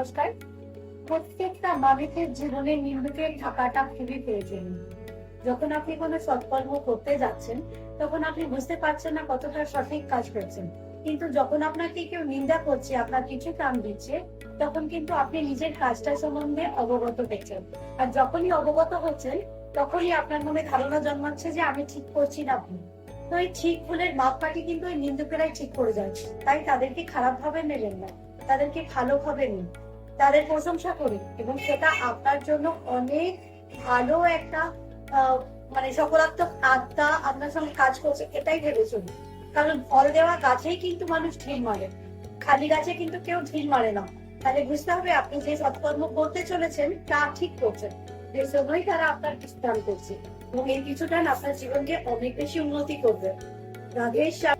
নমস্কার। প্রত্যেকটা মানুষের জীবনে নিন্দুকের থাকাটা খুবই প্রয়োজনীয় যখন আপনি কোনো সৎকর্ম করতে যাচ্ছেন, তখন আপনি বুঝতে পারছেন না কতটা সঠিক কাজ করছেন। কিন্তু যখন আপনাকে কেউ নিন্দা করছে, আপনার কিছু কাম দিচ্ছে, তখন কিন্তু আপনি নিজের কাজটা সম্বন্ধে অবগত হচ্ছেন। আর যখনই অবগত হচ্ছেন, তখনই আপনার মনে ধারণা জন্মাচ্ছে যে আমি ঠিক করছি না ভুল। তো এই ঠিক ভুলের মাপকাঠি কিন্তু ওই নিন্দুকেরাই ঠিক করে যাচ্ছে তাই তাদেরকে খারাপ ভাবে নেবেন না। তাদেরকে ভালোভাবে নিন। তাদের প্রশংসা করুন এবং সেটা আপনার জন্য অনেক ভালো একটা মানে সকারাত্মক আত্মা আপনার সঙ্গে কাজ করছে এটাই ভেবে চলুন কারণ ফল দেওয়া গাছেই কিন্তু মানুষ ঢিল মারে। খালি গাছে কিন্তু কেউ ঢিল মারে না। তাহলে বুঝতে হবে আপনি যে সৎকর্ম করতে চলেছেন, তা ঠিক করছেন। যে জন্যই তারা আপনার বিস্তার করছে। এবং এই কিছুটা আপনার জীবনকে অনেক বেশি উন্নতি করবে। রাধেশ্যাম